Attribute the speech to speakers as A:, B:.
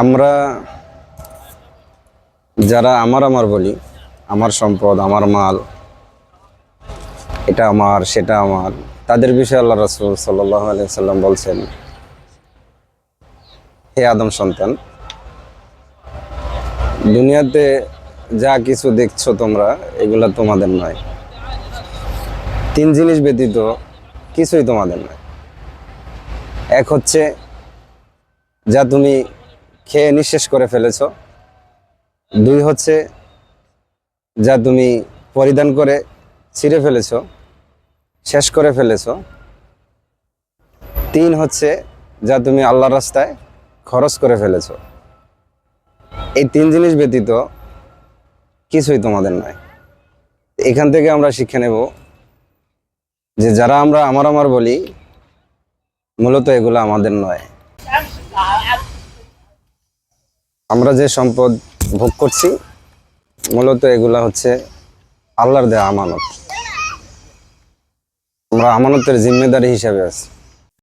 A: আমরা যারা আমার আমার বলি, আমার সম্পদ, আমার মাল, এটা আমার, সেটা আমার, তাদের বিষয়ে আল্লাহ রসুল সাল্লাম বলছেন, হে আদম সন্তান, দুনিয়াতে যা কিছু দেখছ তোমরা, এগুলা তোমাদের নয়। তিন জিনিস ব্যতীত কিছুই তোমাদের নয়। এক হচ্ছে, যা তুমি খেয়ে নিঃশেষ করে ফেলেছো। দুই হচ্ছে, যা তুমি পরিধান করে ছিঁড়ে ফেলেছ, শেষ করে ফেলেছো। তিন হচ্ছে, যা তুমি আল্লাহর রাস্তায় খরচ করে ফেলেছ। এই তিন জিনিস ব্যতীত কিছুই তোমাদের নয়। এখান থেকে আমরা শিক্ষা নেব যে যারা আমরা আমার আমার বলি, মূলত এগুলো আমাদের নয়। আমরা যে সম্পদ ভোগ করছি, মূলত এগুলা হচ্ছে আল্লাহর দেয়া আমানত। আমরা আমানতের জিম্মেদারি হিসাবে আছি।